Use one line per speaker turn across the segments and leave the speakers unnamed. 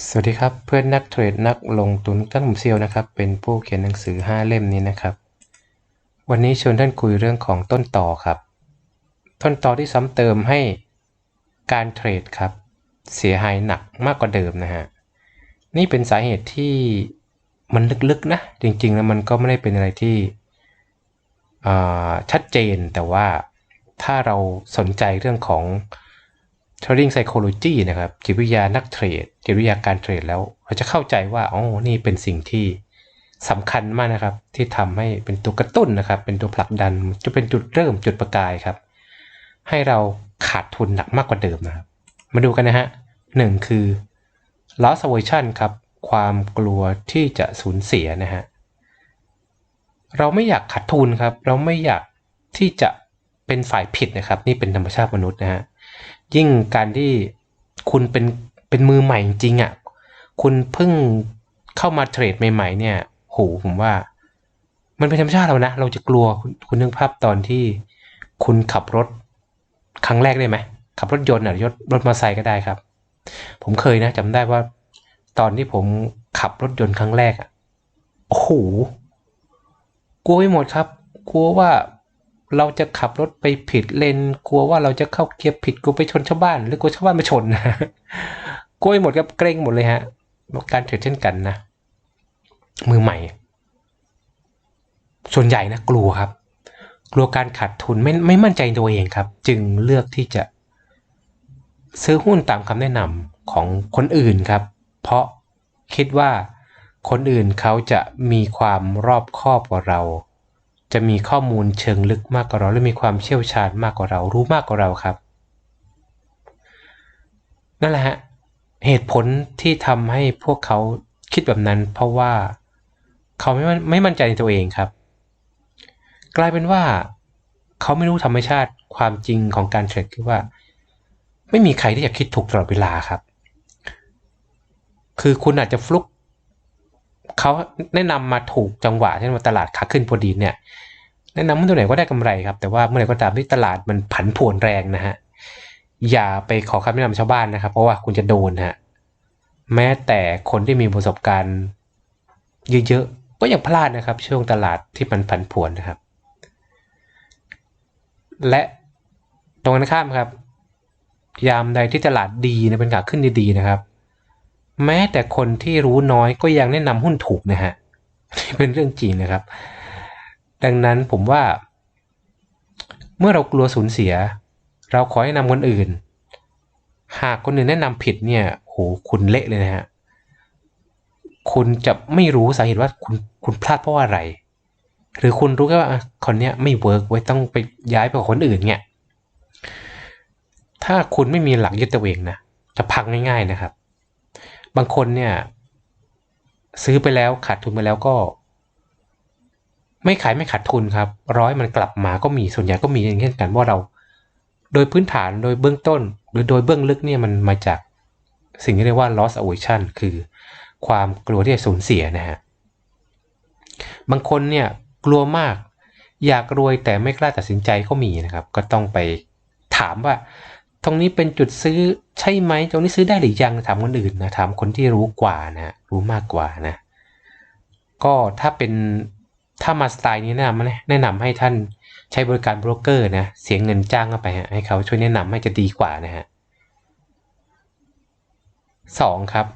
สวัสดีครับเพื่อนนักเทรดนักลงทุนท่านผมเซียวนะครับ เป็นผู้เขียนหนังสือ 5 เล่มนี้นะครับ วันนี้ชวนท่านคุยเรื่องของต้นต่อครับ ต้นต่อที่ซ้ำเติมให้การเทรดครับ เสียหายหนักมากกว่าเดิมนะฮะนี่เป็นสาเหตุที่มันลึกๆนะ จริงๆแล้วมันก็ไม่ได้เป็นอะไรที่ชัดเจนแต่ว่าถ้าเราสนใจเรื่องของ trading psychology นะครับจิตวิทยานักเทรดจิตวิทยาการเทรดแล้ว เราจะเข้าใจว่าอ๋อนี่เป็นสิ่งที่สำคัญมากนะครับ ที่ทำให้เป็นตัวกระตุ้นนะครับ เป็นตัวผลักดันจะเป็นจุดเริ่มจุดประกายครับ ให้เราขาดทุนหนักมากกว่าเดิมนะครับ มาดูกันนะฮะหนึ่งคือ loss aversion ครับ ความกลัวที่จะสูญเสียนะฮะเราไม่อยากขาดทุนครับ เราไม่อยากที่จะเป็นฝ่ายผิดนะครับ นี่เป็นธรรมชาติมนุษย์นะฮะ ยิ่งการที่คุณเป็นเป็นมือใหม่จริงๆอะ คุณเพิ่งเข้ามาเทรดใหม่ ๆ เนี่ยโหผมว่า มันเป็นธรรมชาติเรานะ เราจะกลัวคุณคุณนึกภาพตอนที่คุณขับรถครั้งแรกได้ไหมขับรถยนต์อะรถรถมอเตอร์ไซค์ก็ได้ครับ ผมเคยนะจำได้ว่า ตอนที่ผมขับรถยนต์ครั้งแรกอะโอ้โหกลัวไปหมดครับ กลัวว่า เราจะขับรถไปผิดเลนกลัวว่าเราจะเข้าเกียร์ผิดกลัวไปชนชาวบ้าน หรือกลัวชาวบ้านมาชนนะกลัวหมดครับเกรงหมดเลยฮะการเทรดเช่นกันนะ มือใหม่ ส่วนใหญ่นะกลัวครับ กลัวการขาดทุนไม่ไม่มั่นใจตัวเองครับ จึงเลือกที่จะ ซื้อหุ้นตามคำแนะนำของคนอื่นครับ เพราะคิดว่าคนอื่นเขาจะมีความรอบคอบกว่าเรา จะมีข้อมูลเชิงลึกมากกว่าเรา และมีความเชี่ยวชาญมากกว่าเรา รู้มากกว่าเราครับ นั่นแหละฮะเหตุผลที่ทำให้พวกเขาคิดแบบนั้น เพราะว่าเขาไม่ไม่มั่นใจในตัวเองครับ กลายเป็นว่าเขาไม่รู้ธรรมชาติความจริงของการเทรดคือว่า ไม่มีใครที่จะคิดถูกตลอดเวลาครับ คือคุณอาจจะฟลุกเขาแนะนำมาถูกจังหวะเช่นว่าตลาดขาขึ้นพอดีเนี่ย แนะนำว่าตัวไหนก็ได้กำไรครับ แต่ว่าเมื่อไหร่ก็ตามที่ตลาดมันผันผวนแรงนะฮะ อย่าไปขอคำแนะนำชาวบ้านนะครับ เพราะว่าคุณจะโดนฮะ แม้แต่คนที่มีประสบการณ์เยอะๆ ก็ยังพลาดนะครับ ช่วงตลาดที่มันผันผวนนะครับ และตรงกันข้ามครับ ยามใดที่ตลาดดีนะเป็นขาขึ้นดีๆนะครับ แม้แต่คนที่รู้น้อยก็ยังแนะนำหุ้นถูกนะฮะนี่เป็นเรื่องจริงนะครับ ดังนั้นผมว่า เมื่อเรากลัวสูญเสีย เราขอแนะนำคนอื่น หากคนอื่นแนะนำผิดเนี่ยโหคุณเละเลยนะฮะคุณจะไม่รู้สาเหตุว่าคุณคุณพลาดเพราะอะไร หรือคุณรู้แค่ว่าคนเนี้ยไม่เวิร์กไว้ต้องไปย้ายไปคนอื่นเนี่ยถ้าคุณไม่มีหลักยึดตัวเองนะจะพังง่าย ๆนะครับ บางคนเนี่ย ซื้อไปแล้วขาดทุนไปแล้วก็ ไม่ขายไม่ขาดทุนครับ ร้อยมันกลับมาก็มีส่วนใหญ่ก็มีอย่างเช่นกันว่าเรา โดยพื้นฐานโดยเบื้องต้น หรือโดยเบื้องลึกเนี่ยมันมาจากสิ่งที่เรียกว่า loss aversion คือความกลัวที่จะสูญเสียนะฮะบางคนเนี่ยกลัวมากอยากรวยแต่ไม่กล้าตัดสินใจก็มีนะครับ ก็ต้องไปถามว่า ตรงนี้เป็นจุดซื้อใช่ไหมตรงนี้ซื้อได้หรือยังถามคนอื่นนะถามคนที่รู้กว่านะรู้มากกว่านะ ก็ถ้าเป็น ถ้ามาสไตล์นี้แนะนำแนะนำให้ท่านใช้บริการโบรกเกอร์นะเสียเงินจ้างเข้าไปให้เขาช่วยแนะนำให้จะดีกว่านะฮะสองครับ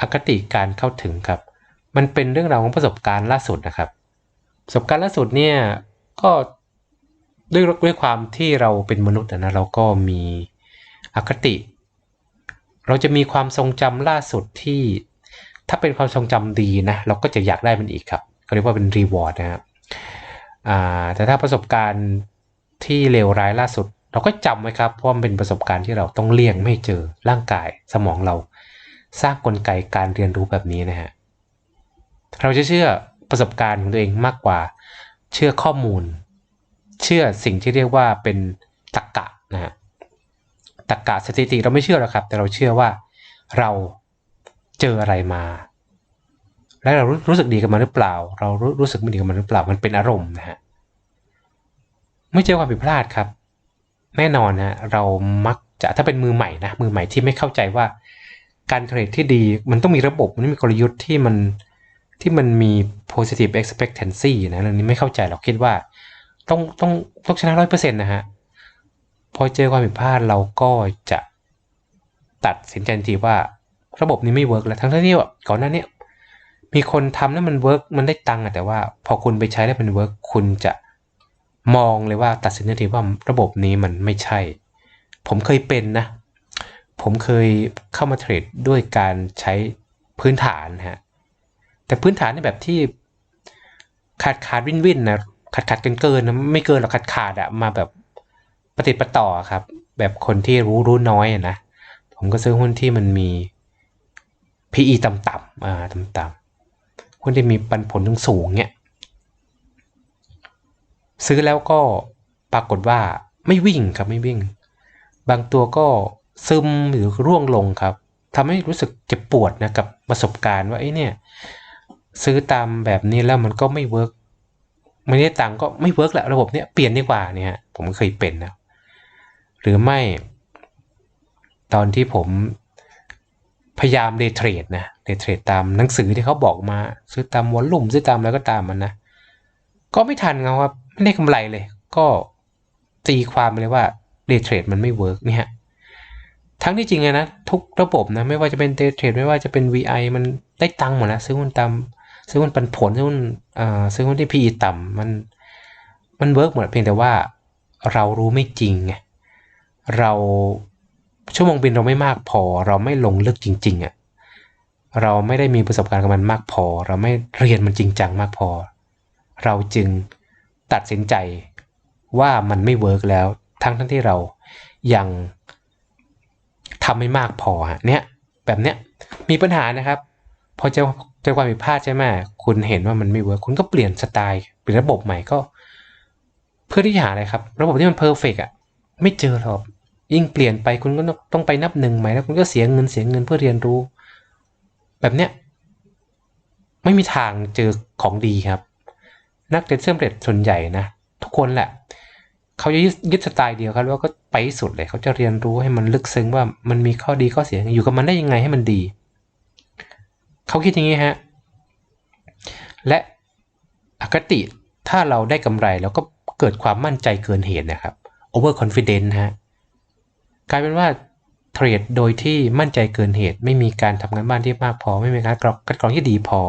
อคติการเข้าถึงครับ มันเป็นเรื่องราวของประสบการณ์ล่าสุดนะครับ ประสบการณ์ล่าสุดเนี่ยก็ด้วยด้วยความที่เราเป็นมนุษย์นะเราก็มีอคติ เราจะมีความทรงจำล่าสุดที่ ถ้าเป็นความทรงจำดีนะเราก็จะอยากได้มันอีกครับ เขาเรียกว่าเป็นรีวอร์ดนะครับแต่ถ้าประสบการณ์ที่เลวร้ายล่าสุด เราก็จำไว้ครับเพราะมันเป็นประสบการณ์ที่เราต้องเลี่ยงไม่เจอร่างกายสมองเรา สร้างกลไกการเรียนรู้แบบนี้นะฮะเราจะเชื่อประสบการณ์ของตัวเองมากกว่า เชื่อข้อมูล เชื่อสิ่งที่เรียกว่าเป็นตรรกะนะฮะตรรกะสถิติเราไม่เชื่อหรอกครับ แต่เราเชื่อว่าเราเจออะไรมา และเรารู้สึกดีกับมันหรือเปล่า เรารู้รู้สึกไม่ดีกับมันหรือเปล่า มันเป็นอารมณ์นะฮะไม่เจอความผิดพลาดครับ แน่นอนนะเรามักจะถ้าเป็นมือใหม่นะมือใหม่ที่ไม่เข้าใจว่า การเทรดที่ดีมันต้องมีระบบมันต้องมีกลยุทธ์ที่มันที่มันมี positive expectancy นะเรื่องนี้ไม่เข้าใจหรอกคิดว่า ต้องต้องต้องชนะร้อยเปอร์เซ็นต์นะฮะพอเจอความผิดพลาดเราก็จะตัดสินใจทีว่าระบบนี้ไม่เวิร์กแล้วทั้งที่ว่าก่อนหน้านี้ มีคนทำแล้วมันเวิร์กมันได้ตังค์อะแต่ว่า พอคุณไปใช้แล้วมันเวิร์กคุณจะมองเลยว่าตัดสินทันทีว่าระบบนี้มันไม่ใช่ ผมเคยเป็นนะ ผมเคยเข้ามาเทรดด้วยการใช้พื้นฐานฮะแต่พื้นฐานในแบบที่ขาดขาดวินวินนะขาดขาดเกินเกินนะไม่เกินหรอกขาดขาดอะมาแบบปฏิประต่อครับ แบบคนที่รู้รู้น้อยนะผมก็ซื้อหุ้นที่มันมี PE ต่ำๆอ่าต่ำ ๆหุ้นที่มีปันผลสูงเนี่ยซื้อแล้วก็ปรากฏว่าไม่วิ่งครับไม่วิ่ง บางตัวก็ซึมหรือร่วงลงครับทำให้รู้สึกเจ็บปวดนะกับประสบการณ์ว่าไอ้เนี่ยซื้อตามแบบนี้แล้วมันก็ไม่เวิร์กไม่ได้ตังก็ไม่เวิร์กแหละระบบเนี้ยเปลี่ยนดีกว่าเนี่ยผมเคยเป็นนะหรือไม่ ตอนที่ผม พยายามเดย์เทรดนะเดย์เทรดตามหนังสือที่เขาบอกมา ซื้อตามวอลลุ่มซื้อตามแล้วก็ตามมันนะ ก็ไม่ทันครับไม่ได้กำไรเลย ก็ตีความไปเลยว่าเดย์เทรดมันไม่เวิร์กเนี่ยทั้งที่จริงนะ ทุกระบบนะไม่ว่าจะเป็นเดย์เทรดไม่ว่าจะเป็น VI มันได้ตังค์หมดนะซื้อหุ้นตามซื้อหุ้นปันผลซื้อหุ้นอ่าซื้อหุ้นที่ PE ต่ำมันมันเวิร์กหมดเพียงแต่ว่าเรารู้ไม่จริงไงเรา ชั่วโมงบินเราไม่มากพอ เราไม่ลงลึกจริงๆอะ่ะเราไม่ได้มีประสบการณ์กับมันมากพอ เราไม่เรียนมันจริงจังมากพอ เราจึงตัดสินใจว่ามันไม่เวิร์กแล้ว ทั้งทั้งที่เรายังทำไม่มากพอฮะเนี้ยแบบเนี้ยมีปัญหานะครับ พอเจอเจอความผิดพลาดใช่ไหมคุณเห็นว่ามันไม่เวิร์กคุณก็เปลี่ยนสไตล์เปลี่ยนระบบใหม่ก็ เพื่อที่จะหาอะไรครับ ระบบที่มันเพอร์เฟกอะไม่เจอหรอก ยิ่งเปลี่ยนไปคุณก็ต้องไปนับหนึ่งใหม่แล้วคุณก็เสียเงินเสียเงินเพื่อเรียนรู้ แบบเนี้ยไม่มีทางเจอของดีครับ นักเทรดเสำเร็จส่วนใหญ่นะทุกคนแหละเขาจะยึดสไตล์เดียวครับแล้วก็ไปสุดเลยเขาจะเรียนรู้ให้มันลึกซึ้งว่ามันมีข้อดีข้อเสียอยู่กับมันได้ยังไงให้มันดี เขาคิดอย่างนี้ฮะและอคติถ้าเราได้กำไรแล้วก็เกิดความมั่นใจเกินเหตุนะครับ over confident ฮะ กลายเป็นว่าเทรดโดยที่มั่นใจเกินเหตุ ไม่มีการทำงานบ้านที่มากพอ ไม่มีการกรองคัดกรองที่ดีพอ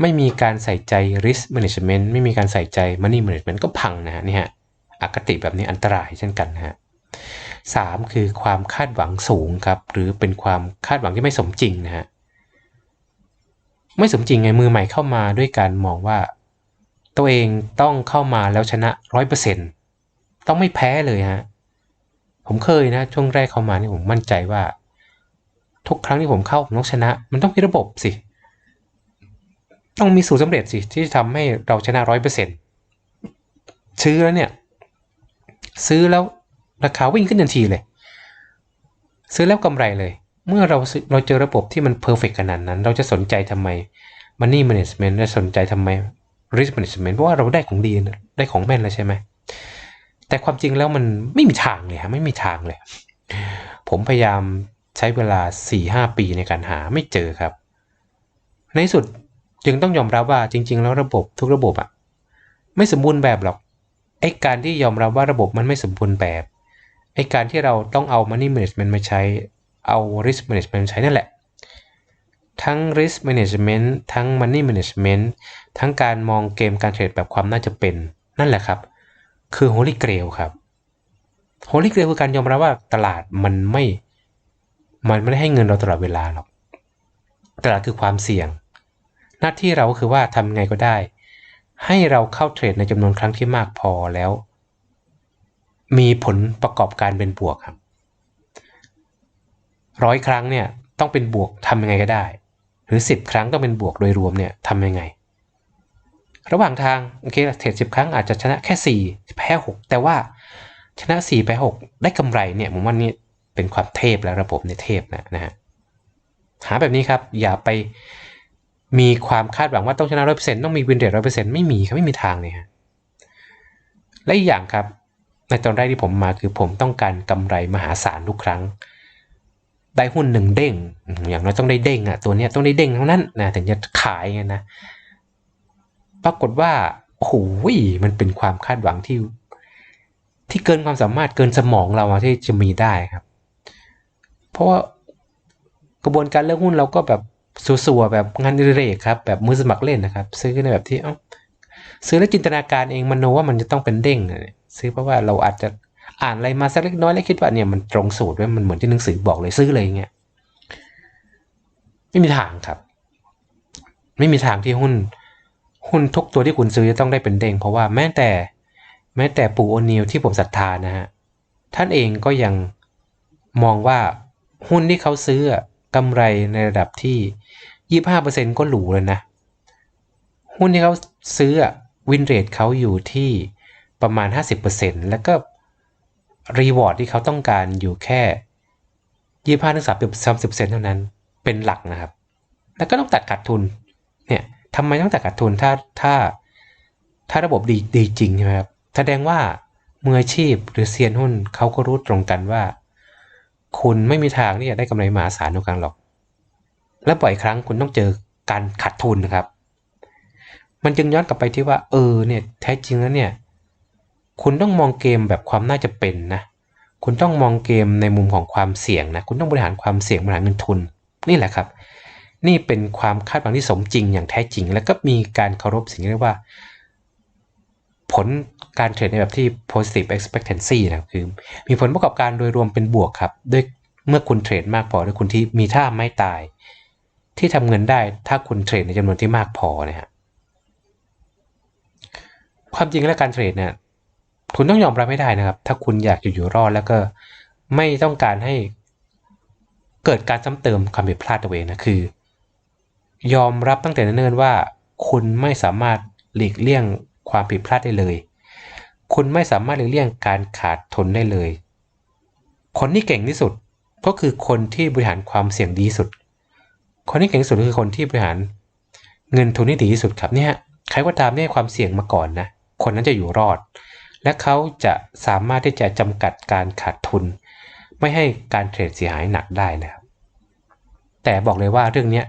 ไม่มีการใส่ใจ risk management ไม่มีการใส่ใจ money management ก็พังนะฮะนี่ฮะอคติแบบนี้อันตรายเช่นกันนะฮะสามคือความคาดหวังสูงครับ หรือเป็นความคาดหวังที่ไม่สมจริงนะฮะไม่สมจริงไงมือใหม่เข้ามาด้วยการมองว่า ตัวเองต้องเข้ามาแล้วชนะร้อยเปอร์เซ็นต์ต้องไม่แพ้เลยฮะ ผมเคยนะช่วงแรกเข้ามานี่ผมมั่นใจว่า ทุกครั้งที่ผมเข้าผมต้องชนะ มันต้องมีระบบสิ ต้องมีสูตรสำเร็จสิ ที่ทำให้เราชนะร้อยเปอร์เซ็นต์ซื้อแล้วเนี่ย ซื้อแล้วราคาวิ่งขึ้นทันทีเลย ซื้อแล้วกำไรเลย เมื่อเราเราเจอระบบที่มันเพอร์เฟกขนาดนั้น เราจะสนใจทำไม Money Management จะสนใจทำไม Risk Management เพราะว่าเราได้ของดีได้ของแม่นแล้วใช่ไหม แต่ความจริงแล้วมันไม่มีทางเลยฮะไม่มีทางเลย ผมพยายามใช้เวลา 4-5 ปีในการหาไม่เจอครับ ในสุดจึงต้องยอมรับว่าจริง ๆ แล้วระบบทุกระบบอะไม่สมบูรณ์แบบหรอกไอ้การที่ยอมรับว่าระบบมันไม่สมบูรณ์แบบไอ้การที่เราต้องเอา money management มาใช้เอา risk management ใช้นั่นแหละ ทั้ง risk management ทั้ง money management ทั้งการมองเกมการเทรดแบบความน่าจะเป็นนั่นแหละครับ คือ Holy Grail ครับ Holy Grail คือการยอมรับว่าตลาดมันไม่ มันไม่ได้ให้เงินเราตลอดเวลาหรอก ตลาดคือความเสี่ยง หน้าที่เราคือว่าทำไงก็ได้ ให้เราเข้าเทรดในจำนวนครั้งที่มากพอแล้ว มีผลประกอบการเป็นบวกครับร้อยครั้งเนี่ยต้องเป็นบวกทำยังไงก็ได้ หรือ 10 ครั้งต้องเป็นบวกโดยรวมเนี่ยทำยังไง ระหว่างทางโอเคเทรดสิบครั้งอาจจะชนะแค่สี่แพ้หกแต่ว่าชนะสี่แพ้หกได้กำไรเนี่ยผมว่านี่เป็นความเทพแล้วระบบในเทพนะนะฮะหาแบบนี้ครับ อย่าไปมีความคาดหวังว่าต้องชนะร้อยเปอร์เซ็นต์ต้องมีวินเรทร้อยเปอร์เซ็นต์ไม่มีครับไม่มีทางเลยฮะและอีกอย่างครับ ในตอนแรกที่ผมมาคือผมต้องการกำไรมหาศาลทุกครั้ง ได้หุ้นหนึ่งเด้งอืมอย่างน้อยต้องได้เด้งอะตัวเนี้ยต้องได้เด้งเท่านั้นนะถึงจะขายไงนะ ปรากฏว่าโอ้โหมันเป็นความคาดหวังที่ ที่เกินความสามารถเกินสมองเราที่จะมีได้ครับ เพราะว่ากระบวนการเลือกหุ้นเราก็แบบสัวๆแบบงานเรกครับ แบบมือสมัครเล่นนะครับ ซื้อในแบบที่เอ้าซื้อแล้วจินตนาการเองมันโนว่ามันจะต้องเป็นเด้งซื้อเพราะว่าเราอาจจะอ่านอะไรมาสักเล็กน้อยแล้วคิดว่าเนี่ยมันตรงสูตรไว้มันเหมือนที่หนังสือบอกเลยซื้อเลยเงี้ยไม่มีทางครับ ไม่มีทางที่หุ้น หุ้นทุกตัวที่คุณซื้อจะต้องได้เป็นเด้งเพราะว่าแม้แต่แม้แต่ปู่โอนิลที่ผมศรัทธานะฮะท่านเองก็ยังมองว่าหุ้นที่เขาซื้อกำไรในระดับที่ 25%ก็หรูเลยนะ หุ้นที่เขาซื้อวินเรทเขาอยู่ที่ประมาณ 50%แล้วก็รีวอร์ดที่เขาต้องการอยู่แค่25-30%เท่านั้นเป็นหลักนะครับ แล้วก็ต้องตัดขาดทุนเนี่ย ทำไมต้องตัดขาดทุนถ้าถ้าถ้าระบบดีดีจริงใช่ไหมครับแสดงว่ามืออาชีพหรือเซียนหุ้นเขาก็รู้ตรงกันว่า คุณไม่มีทางที่จะได้กำไรมหาศาลทุกครั้งหรอก และบ่อยครั้งคุณต้องเจอการขาดทุนนะครับ มันจึงย้อนกลับไปที่ว่า เออเนี่ยแท้จริงแล้วเนี่ย คุณต้องมองเกมแบบความน่าจะเป็นนะ คุณต้องมองเกมในมุมของความเสี่ยงนะ คุณต้องบริหารความเสี่ยงบริหารเงินทุน นี่แหละครับ นี่เป็นความคาดหวังที่สมจริงอย่างแท้จริง แล้วก็มีการเคารพสิ่งที่เรียกว่า ผลการเทรดในแบบที่ positive expectancy นะคือ มีผลประกอบการโดยรวมเป็นบวกครับด้วยเมื่อคุณเทรดมากพอด้วยคุณที่มีท่าไม่ตาย ที่ทำเงินได้ถ้าคุณเทรดในจำนวนที่มากพอนะฮะความจริงแล้วการเทรดเนี่ยคุณต้องยอมรับไม่ได้นะครับ ถ้าคุณอยากจะอยู่รอดแล้วก็ไม่ต้องการให้เกิดการซ้ำเติมความผิดพลาดตัวเองนะคือ ยอมรับตั้งแต่เนิ่นๆว่า คุณไม่สามารถหลีกเลี่ยงความผิดพลาดได้เลย คุณไม่สามารถหลีกเลี่ยงการขาดทุนได้เลย คนที่เก่งที่สุดก็คือคนที่บริหารความเสี่ยงดีสุด คนที่เก่งที่สุดก็คือคนที่บริหารเงินทุนที่ดีที่สุดครับเนี่ยใครก็ตามเนี่ยความเสี่ยงมาก่อนนะ คนนั้นจะอยู่รอด และเขาจะสามารถที่จะจำกัดการขาดทุน ไม่ให้การเทรดเสียหายหนักได้นะครับแต่บอกเลยว่าเรื่องนี้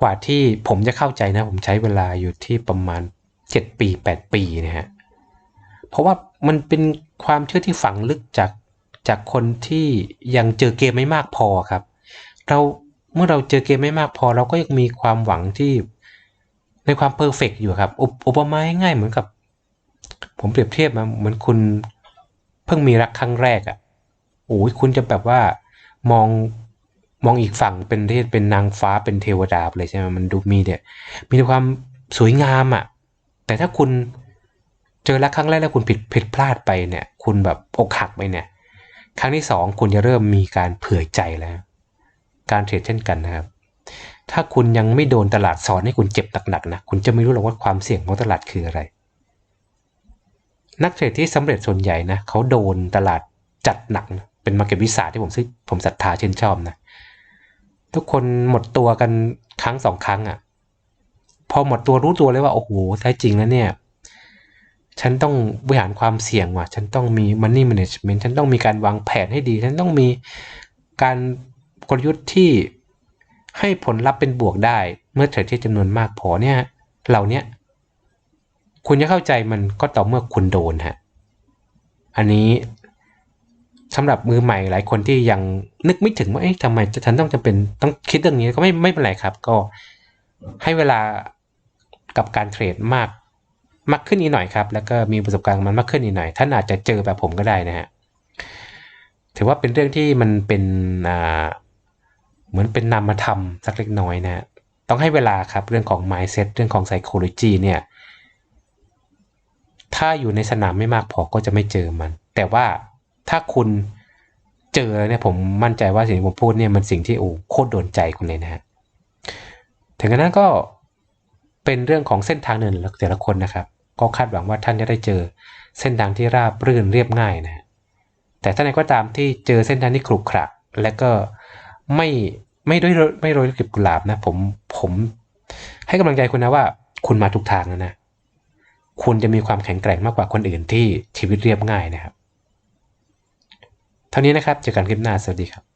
กว่าที่ผมจะเข้าใจนะ ผมใช้เวลาอยู่ที่ประมาณ 7 ปี 8 ปีนะฮะ เพราะว่ามันเป็นความเชื่อที่ฝังลึกจากจากคนที่ยังเจอเกมไม่มากพอครับ เราเมื่อเราเจอเกมไม่มากพอ เราก็ยังมีความหวังที่ในความเพอร์เฟกอยู่ครับอุปมาง่ายเหมือนกับ ผมเปรียบเทียบมาเหมือนคุณเพิ่งมีรักครั้งแรกอะ่ะโอ้ยคุณจะแบบว่ามอง มองอีกฝั่งเป็นเทพเป็นนางฟ้าเป็นเทวดาไปเลยใช่ไหมมันดูมีเนี่ย มีความสวยงามอะ่ะ แต่ถ้าคุณเจอรักครั้งแรกแล้วคุณผิดผิดพลาดไปเนี่ย คุณแบบอกหักไปเนี่ย ครั้งที่สองคุณจะเริ่มมีการเผื่อใจแล้ว การเทรดเช่นกันนะครับ ถ้าคุณยังไม่โดนตลาดสอนให้คุณเจ็บหนักๆนะคุณจะไม่รู้หรอกว่าความเสี่ยงของตลาดคืออะไร นักเทรดที่สำเร็จส่วนใหญ่นะเขาโดนตลาดจัดหนักนะเป็นมาร์เก็ตวิสาที่ผมซื้อผมศรัทธาเช่นชอบนะ ทุกคนหมดตัวกันครั้งสองครั้งอะ่ะ พอหมดตัวรู้ตัวเลยว่าโอ้โหแท้จริงแล้วเนี่ย ฉันต้องบริหารความเสี่ยงว่ะ ฉันต้องมี money management ฉันต้องมีการวางแผนให้ดี ฉันต้องมีการกลยุทธ์ที่ให้ผลลัพธ์เป็นบวกได้ เมื่อเทรดที่จำนวนมากพอเนี่ย เหล่านี้คุณจะเข้าใจมันก็ต่อเมื่อคุณโดนฮะ อันนี้ สำหรับมือใหม่หลายคนที่ยังนึกไม่ถึงว่าเอ๊ะทำไมฉันต้องจำเป็นต้องคิดเรื่องนี้ก็ไม่ไม่เป็นไรครับ ก็ให้เวลากับการเทรดมากมากขึ้นอีกหน่อยครับ แล้วก็มีประสบการณ์มันมากขึ้นอีกหน่อย ท่านอาจจะเจอแบบผมก็ได้นะฮะถือว่าเป็นเรื่องที่มันเป็นอ่าเหมือนเป็นนามธรรมสักเล็กน้อยนะฮะต้องให้เวลาครับเรื่องของ mindset เรื่องของ psychology เนี่ย ถ้าอยู่ในสนามไม่มากพอก็จะไม่เจอมัน แต่ว่า ถ้าคุณเจอเนี่ยผมมั่นใจว่าสิ่งที่ผมพูดเนี่ยมันสิ่งที่โอ้โคตรโดนใจคุณเลยนะฮะถึงกระนั้นก็เป็นเรื่องของเส้นทางเดินแต่ละคนนะครับ ก็คาดหวังว่าท่านจะได้เจอเส้นทางที่ราบรื่นเรียบง่ายนะแต่ถ้าไหนก็ตามที่เจอเส้นทางที่ขรุขระและก็ไม่ไม่ด้วยไม่โรยกลีบกุหลาบนะผมผมให้กำลังใจคุณนะว่า คุณมาถูกทางแล้วนะ คุณจะมีความแข็งแกร่งมากกว่าคนอื่นที่ชีวิตเรียบง่ายนะครับ เท่านี้นะครับ เจอกันคลิปหน้า สวัสดีครับ